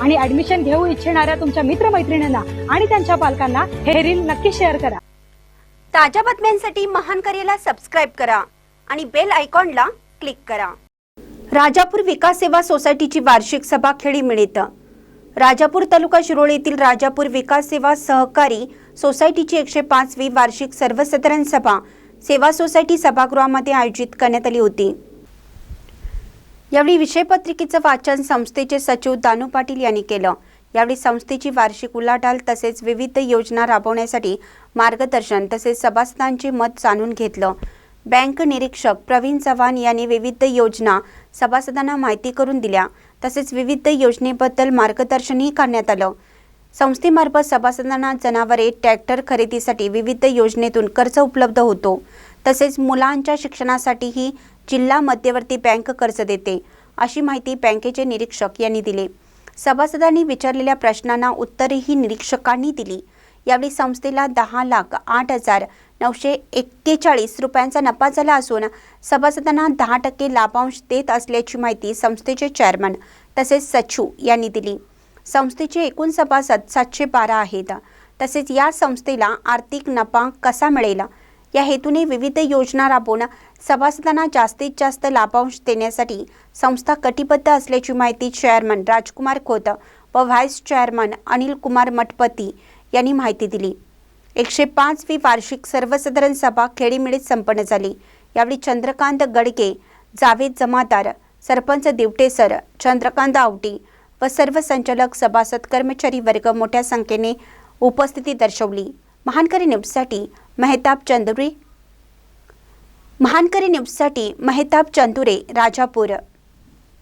आणि ऍडमिशन घेऊ इच्छिणाऱ्या तुमच्या मित्रमैत्रिणींना आणि त्यांच्या पालकांना हे रील नक्की शेअर करा. ताज्या बातम्यांसाठी महान करेला सबस्क्राईब करा आणि बेल आयकॉनला क्लिक करा. राजापूर विकास सेवा सोसायटीची वार्षिक सभा खेळी मिळत. राजापूर तालुका शिरोळ येथील राजापूर विकास सेवा सहकारी सोसायटीची एकशे पाचवी वार्षिक सर्वसाधारण सभा सेवा सोसायटी सभागृहामध्ये आयोजित करण्यात आली होती. यावेळी विषयपत्रिकेचं वाचन संस्थेचे सचिव दानू पाटील यांनी केलं. यावेळी संस्थेची वार्षिक उलाढाल तसेच विविध योजना राबवण्यासाठी मार्गदर्शन तसेच सभासदांचे मत जाणून घेतलं. बँक निरीक्षक प्रवीण चव्हाण यांनी विविध योजना सभासदांना माहिती करून दिल्या. तसेच विविध योजनेबद्दल मार्गदर्शनही करण्यात आलं. संस्थेमार्फत सभासदांना जनावरे ट्रॅक्टर खरेदीसाठी विविध योजनेतून कर्ज उपलब्ध होतो. तसेच मुलांच्या शिक्षणासाठीही जिल्हा मध्यवर्ती बँक कर्ज देते अशी माहिती बँकेचे निरीक्षक यांनी दिली. सभासदांनी विचारलेल्या प्रश्नांना उत्तरेही निरीक्षकांनी दिली. यावेळी संस्थेला दहा लाख आठ हजार नऊशे एक्केचाळीस रुपयांचा नफा झाला असून सभासदांना दहा टक्के लाभांश देत असल्याची माहिती संस्थेचे चेअरमन तसेच सचिव यांनी दिली. संस्थेचे एकूण सभासद सातशे बारा आहेत. तसेच या संस्थेला आर्थिक नफा कसा मिळेल? या हेतूने विविध योजना राबवून सभासदांना जास्तीत जास्त लाभांश देण्यासाठी संस्था कटिबद्ध असल्याची माहिती चेअरमन राजकुमार खोत व व्हाईस चेअरमन अनिल कुमार मठपती यांनी माहिती दिली. एकशे पाचवी वार्षिक सर्वसाधारण सभा खेडीमेळीत संपन्न झाली. यावेळी चंद्रकांत गडके जावेद जमादार सरपंच दिवटे सर चंद्रकांत आवटी व सर्व संचालक सभासद कर्मचारी वर्ग मोठ्या संख्येने उपस्थिती दर्शवली. महानकरी न्यूजसाठी मेहताब चंदुरे महानकरी न्यूजसाठी मेहताब चंदुरे राजापूर